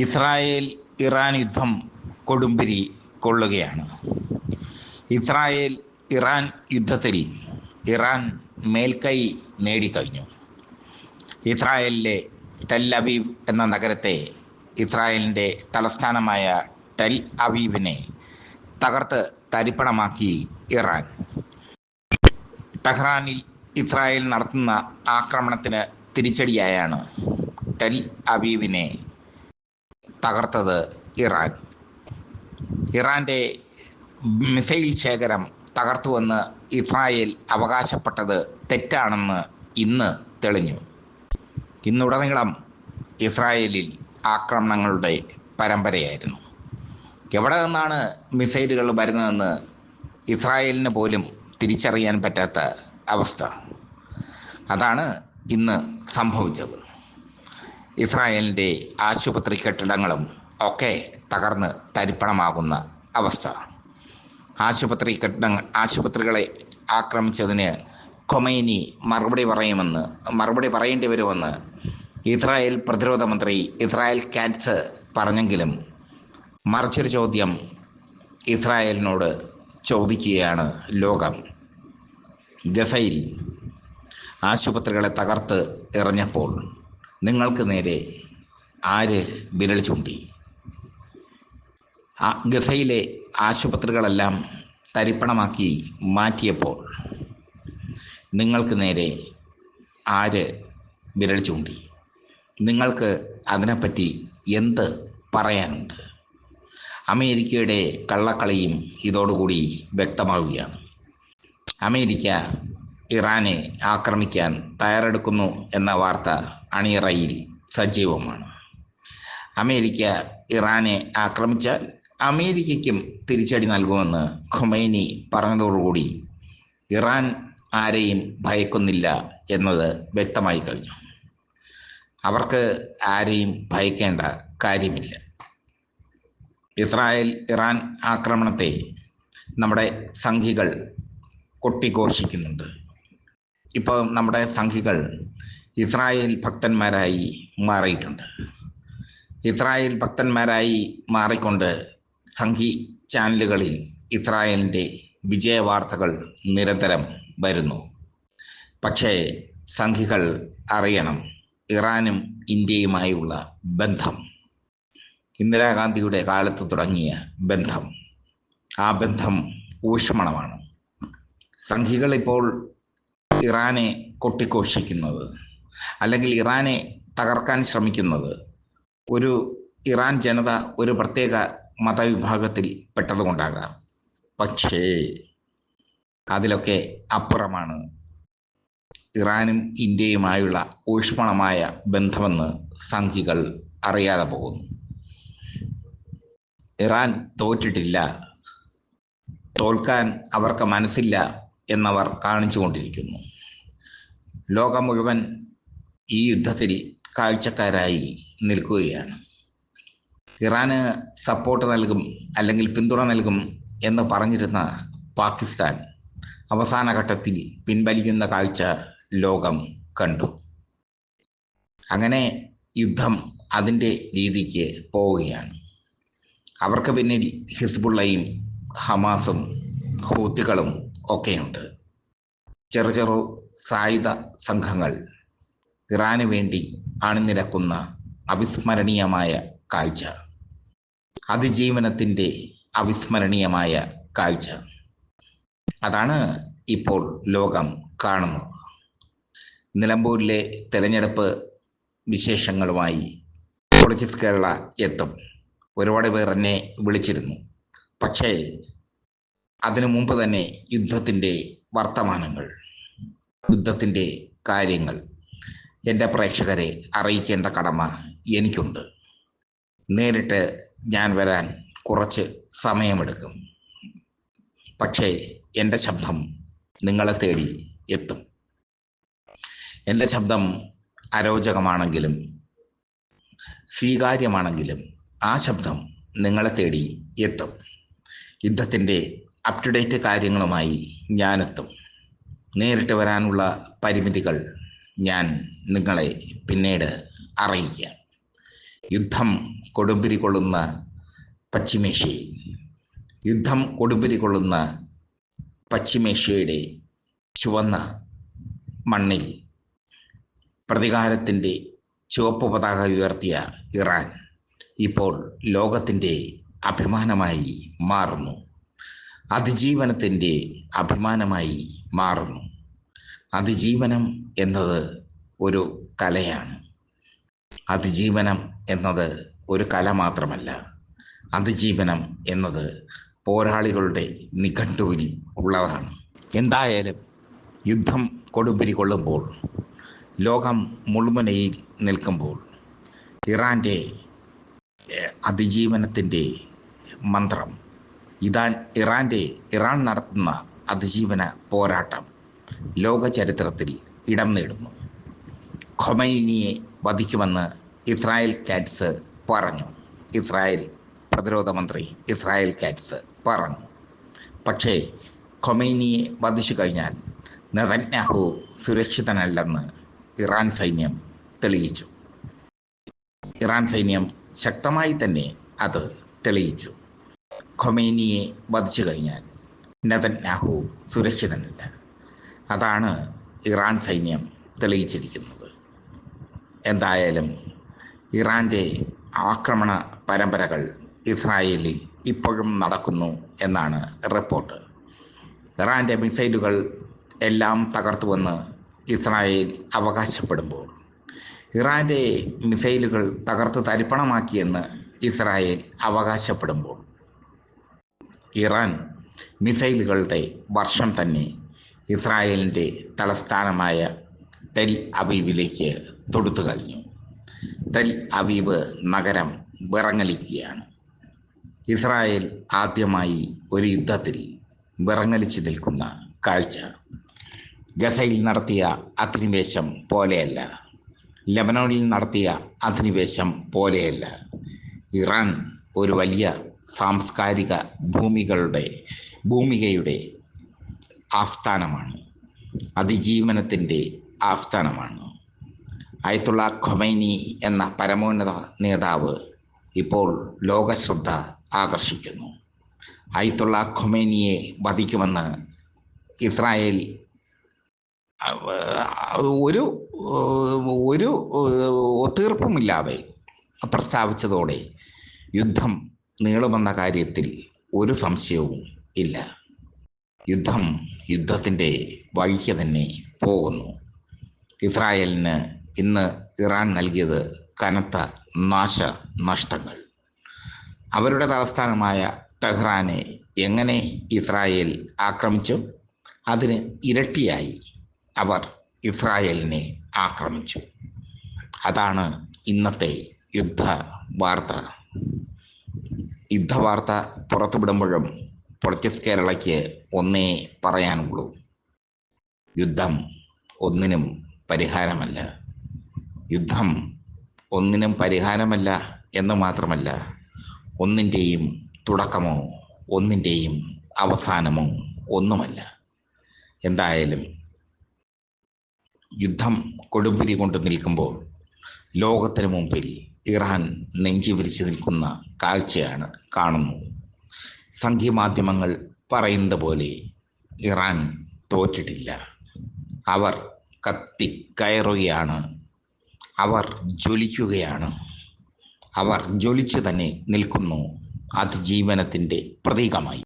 Israel Iran യുദ്ധം കൊടുമ്പിരി കൊള്ളുകയാണ്. ഇസ്രായേൽ ഇറാൻ യുദ്ധത്തിൽ ഇറാൻ മേൽക്കൈ നേടിക്കഴിഞ്ഞു. ഇസ്രായേലിലെ ടെൽ അബീബ് എന്ന നഗരത്തെ ഇസ്രായേലിന്റെ തലസ്ഥാനമായ ടെൽ അബീബിനെ തകർത്ത് തരിപ്പണമാക്കി ഇറാൻ. ടെഹ്റാനിൽ ഇസ്രായേൽ നടത്തുന്ന ആക്രമണത്തിന് തിരിച്ചടിയായാണ് ടെൽ അവീവിനെ തകർത്തത് ഇറാൻ. ഇറാന്റെ മിസൈൽ ശേഖരം തകർത്തുവെന്ന് ഇസ്രായേൽ അവകാശപ്പെട്ടത് തെറ്റാണെന്ന് ഇന്ന് തെളിഞ്ഞു. ഇന്നുടനീളം ഇസ്രായേലിൽ ആക്രമണങ്ങളുടെ പരമ്പരയായിരുന്നു. എവിടെ നിന്നാണ് മിസൈലുകൾ വരുന്നതെന്ന് ഇസ്രായേലിന് പോലും തിരിച്ചറിയാൻ പറ്റാത്ത അവസ്ഥ. അതാണ് ഇന്ന് സംഭവിച്ചത്. ഇസ്രായേലിന്റെ ആശുപത്രി കെട്ടിടങ്ങളും ഒക്കെ തകർന്ന് തരിപ്പണമാകുന്ന അവസ്ഥ. ആശുപത്രി കെട്ടിടങ്ങൾ ആശുപത്രികളെ ആക്രമിച്ചതിന് കൊമൈനി മറുപടി പറയുമെന്ന് മറുപടി പറയേണ്ടി വരുമെന്ന് ഇസ്രായേൽ പ്രതിരോധ മന്ത്രി ഇസ്രായേൽ കാറ്റ്സ് പറഞ്ഞെങ്കിലും മറിച്ചൊരു ചോദ്യം ഇസ്രായേലിനോട് ചോദിക്കുകയാണ് ലോകം. ഗസയിൽ ആശുപത്രികളെ തകർത്ത് എറിഞ്ഞപ്പോൾ നിങ്ങൾക്ക് നേരെ ആര് വിരൽ ചൂണ്ടി? ആ ഗസയിലെ ആശുപത്രികളെല്ലാം തരിപ്പണമാക്കി മാറ്റിയപ്പോൾ നിങ്ങൾക്ക് നേരെ ആര് വിരൽ ചൂണ്ടി? നിങ്ങൾക്ക് അതിനെപ്പറ്റി എന്ത് പറയാനുണ്ട്? അമേരിക്കയുടെ കള്ളക്കളിയും ഇതോടുകൂടി വ്യക്തമാവുകയാണ്. അമേരിക്ക ഇറാനെ ആക്രമിക്കാൻ തയ്യാറെടുക്കുന്നു എന്ന വാർത്ത അണിയറയിൽ സജീവമാണ്. അമേരിക്ക ഇറാനെ ആക്രമിച്ചാൽ അമേരിക്കയ്ക്കും തിരിച്ചടി നൽകുമെന്ന് ഖുമൈനി പറഞ്ഞതോടുകൂടി ഇറാൻ ആരെയും ഭയക്കുന്നില്ല എന്നത് വ്യക്തമായി കഴിഞ്ഞു. അവർക്ക് ആരെയും ഭയക്കേണ്ട കാര്യമില്ല. ഇസ്രായേൽ ഇറാൻ ആക്രമണത്തെ നമ്മുടെ സംഘികൾ കൊട്ടിഘോഷിക്കുന്നുണ്ട്. ഇപ്പോൾ നമ്മുടെ സംഘികൾ ഇസ്രായേൽ ഭക്തന്മാരായി മാറിയിട്ടുണ്ട്. ഇസ്രായേൽ ഭക്തന്മാരായി മാറിക്കൊണ്ട് സംഘി ചാനലുകളിൽ ഇസ്രായേലിന്റെ വിജയവാർത്തകൾ നിരന്തരം വരുന്നു. പക്ഷേ സംഘികൾ അറിയണം ഇറാനും ഇന്ത്യയുമായുള്ള ബന്ധം. ഇന്ദിരാഗാന്ധിയുടെ കാലത്ത് തുടങ്ങിയ ബന്ധം. ആ ബന്ധം ഊഷ്മണമാണ് സംഘികൾ ഇപ്പോൾ ഇറാനെ കൊട്ടിഘോഷിക്കുന്നത്. അല്ലെങ്കിൽ ഇറാനെ തകർക്കാൻ ശ്രമിക്കുന്നത് ഒരു ഇറാൻ ജനത ഒരു പ്രത്യേക മതവിഭാഗത്തിൽ പെട്ടതുകൊണ്ടാകാം. പക്ഷേ അതിലൊക്കെ അപ്പുറമാണ് ഇറാനും ഇന്ത്യയുമായുള്ള ഊഷ്മളമായ ബന്ധമെന്ന് സംഘികൾ അറിയാതെ പോകുന്നു. ഇറാൻ തോറ്റിട്ടില്ല തോൽക്കാൻ അവർക്ക് മനസ്സില്ല എന്നവർ കാണിച്ചുകൊണ്ടിരിക്കുന്നു. ലോകം മുഴുവൻ ഈ യുദ്ധത്തിൽ കാഴ്ചക്കാരായി നിൽക്കുകയാണ്. ഇറാന് സപ്പോർട്ട് നൽകും അല്ലെങ്കിൽ പിന്തുണ നൽകും എന്ന് പറഞ്ഞിരുന്ന പാകിസ്ഥാൻ അവസാന ഘട്ടത്തിൽ പിൻവലിക്കുന്ന കാഴ്ച ലോകം കണ്ടു. അങ്ങനെ യുദ്ധം അതിന്റെ രീതിക്ക് പോവുകയാണ്. അവർക്ക് പിന്നിൽ ഹിസ്ബുള്ളയും ഹമാസും ഹൂത്തികളും ഒക്കെയുണ്ട്. ചെറു ചെറു സായുധ സംഘങ്ങൾ ഇറാന് വേണ്ടി അണിനിരക്കുന്ന അവിസ്മരണീയമായ കാഴ്ച. അതിജീവനത്തിന്റെ അവിസ്മരണീയമായ കാഴ്ച. അതാണ് ഇപ്പോൾ ലോകം കാണുന്നത്. നിലമ്പൂരിലെ തെരഞ്ഞെടുപ്പ് വിശേഷങ്ങളുമായി പൊളിറ്റിക്സ് കേരള എത്തും. ഒരുപാട് പേർ എന്നെ വിളിച്ചിരുന്നു. പക്ഷേ അതിനു മുമ്പ് തന്നെ യുദ്ധത്തിന്റെ വർത്തമാനങ്ങൾ യുദ്ധത്തിന്റെ കാര്യങ്ങൾ എന്റെ പ്രേക്ഷകരെ അറിയിക്കേണ്ട കടമ എനിക്കുണ്ട്. നേരിട്ട് ഞാൻ വരാൻ കുറച്ച് സമയമെടുക്കും. പക്ഷേ എന്റെ ശബ്ദം നിങ്ങളെ തേടി എത്തും. എന്റെ ശബ്ദം അരോചകമാണെങ്കിലും സ്വീകാര്യമാണെങ്കിലും ആ ശബ്ദം നിങ്ങളെ തേടി എത്തും. യുദ്ധത്തിന്റെ അപ് ടു ഡേറ്റ് കാര്യങ്ങളുമായി ഞാനെത്തും. നേരിട്ട് വരാനുള്ള പരിമിതികൾ ഞാൻ നിങ്ങളെ പിന്നീട് അറിയിക്കാം യുദ്ധം കൊടുമ്പിരി കൊള്ളുന്ന പശ്ചിമേഷ്യയിൽ യുദ്ധം കൊടുമ്പിരി കൊള്ളുന്ന പശ്ചിമേഷ്യയുടെ ചുവന്ന മണ്ണിൽ പ്രതികാരത്തിന്റെ ചുവപ്പ് പതാക ഉയർത്തിയ ഇറാൻ ഇപ്പോൾ ലോകത്തിന്റെ അഭിമാനമായി മാറുന്നു. അതിജീവനത്തിന്റെ അഭിമാനമായി മാറുന്നു. അതിജീവനം എന്നത് ഒരു കലയാണ്. അതിജീവനം എന്നത് ഒരു കല മാത്രമല്ല. അതിജീവനം എന്നത് പോരാളികളുടെ നിഘണ്ടുവിൽ ഉള്ളതാണ്. എന്തായാലും യുദ്ധം കൊടുമ്പിരി കൊള്ളുമ്പോൾ ലോകം മുൾമുനയിൽ നിൽക്കുമ്പോൾ ഇറാന്റെ അതിജീവനത്തിന്റെ മന്ത്രം ഇതാൻ ഇറാന്റെ ഇറാൻ നടത്തുന്ന അതിജീവന പോരാട്ടം ലോക ചരിത്രത്തിൽ ഇടം നേടുന്നു. ഖൊമൈനിയെ വധിക്കുമെന്ന് ഇസ്രായേൽ കാറ്റ്സ് പറഞ്ഞു. ഇസ്രായേൽ പ്രതിരോധ മന്ത്രി ഇസ്രായേൽ കാറ്റ്സ് പറഞ്ഞു. പക്ഷേ ഖൊമൈനിയെ വധിച്ചു കഴിഞ്ഞാൽ നെതന്യാഹു സുരക്ഷിതനല്ലെന്ന് ഇറാൻ സൈന്യം തെളിയിച്ചു. ഇറാൻ സൈന്യം ശക്തമായി തന്നെ അത് തെളിയിച്ചു. ഖൊമൈനിയെ വധിച്ചു കഴിഞ്ഞാൽ നെതന്യാഹു സുരക്ഷിതനല്ല. അതാണ് ഇറാൻ സൈന്യം തെളിയിച്ചിരിക്കുന്നത്. എന്തായാലും ഇറാന്റെ ആക്രമണ പരമ്പരകൾ ഇസ്രായേലിൽ ഇപ്പോഴും നടക്കുന്നു എന്നാണ് റിപ്പോർട്ട്. ഇറാന്റെ മിസൈലുകൾ എല്ലാം തകർത്തുവെന്ന് ഇസ്രായേൽ അവകാശപ്പെടുമ്പോൾ ഇറാന്റെ മിസൈലുകൾ തകർത്ത് തരിപ്പണമാക്കിയെന്ന് ഇസ്രായേൽ അവകാശപ്പെടുമ്പോൾ ഇറാൻ മിസൈലുകളുടെ വർഷം തന്നെ ഇസ്രായേലിന്റെ തലസ്ഥാനമായ ടെൽ അവീവിലേക്ക് തൊടുത്തു കഴിഞ്ഞു. ടെൽ അവീവ് നഗരം വിറങ്ങലിക്കുകയാണ്. ഇസ്രായേൽ ആദ്യമായി ഒരു യുദ്ധത്തിൽ വിറങ്ങലിച്ചു നിൽക്കുന്ന കാഴ്ച. ഗസയിൽ നടത്തിയ അധിനിവേശം പോലെയല്ല. ലബനോണിൽ നടത്തിയ അധിനിവേശം പോലെയല്ല. ഇറാൻ ഒരു വലിയ സാംസ്കാരിക ഭൂമികളുടെ ഭൂമികയുടെ ആസ്ഥാനമാണ് അതിജീവനത്തിന്റെ ആസ്ഥാനമാണ് അയത്തുള്ള ഖൊമൈനി എന്ന പരമോന്നത നേതാവ് ഇപ്പോൾ ലോകശ്രദ്ധ ആകർഷിക്കുന്നു. അയത്തുള്ള ഖൊമൈനിയെ വധിക്കുമെന്ന് ഇസ്രായേൽ ഒരു ഒരു ഒത്തീർപ്പുമില്ലാതെ പ്രസ്താവിച്ചതോടെ യുദ്ധം നീളുമെന്ന കാര്യത്തിൽ ഒരു സംശയവും ഇല്ല. യുദ്ധം യുദ്ധത്തിന്റെ വഴിക്ക് തന്നെ പോകുന്നു. ഇസ്രായേലിന് ഇന്ന് ഇറാൻ നൽകിയത് കനത്ത നാശ നഷ്ടങ്ങൾ. അവരുടെ തലസ്ഥാനമായ ടെഹ്റാനെ എങ്ങനെ ഇസ്രായേൽ ആക്രമിച്ചു? അതിന് ഇരട്ടിയായി അവർ ഇസ്രായേലിനെ ആക്രമിച്ചു. അതാണ് ഇന്നത്തെ യുദ്ധ വാർത്ത യുദ്ധവാർത്ത പുറത്തുവിടുമ്പോഴും പൊളിറ്റിക്സ് കേരളയ്ക്ക് ഒന്നേ പറയാനുള്ളൂ. യുദ്ധം ഒന്നിനും പരിഹാരമല്ല. യുദ്ധം ഒന്നിനും പരിഹാരമല്ല എന്ന് മാത്രമല്ല ഒന്നിന്റെയും തുടക്കമോ ഒന്നിന്റെയും അവസാനമോ ഒന്നുമല്ല. എന്തായാലും യുദ്ധം കൊടുമ്പിരി കൊണ്ട് നിൽക്കുമ്പോൾ ലോകത്തിന് മുമ്പിൽ ഇറാൻ നെഞ്ചി വിരിച്ചു നിൽക്കുന്ന കാഴ്ചയാണ് കാണുന്നത്. സംഘീമാധ്യമങ്ങൾ പറയുന്നത് പോലെ ഇറാൻ തോറ്റിട്ടില്ല. അവർ കത്തിക്കയറുകയാണ്. അവർ ജ്വലിക്കുകയാണ്. അവർ ജ്വലിച്ചു തന്നെ നിൽക്കുന്നു അതിജീവനത്തിന്റെ പ്രതീകമായി.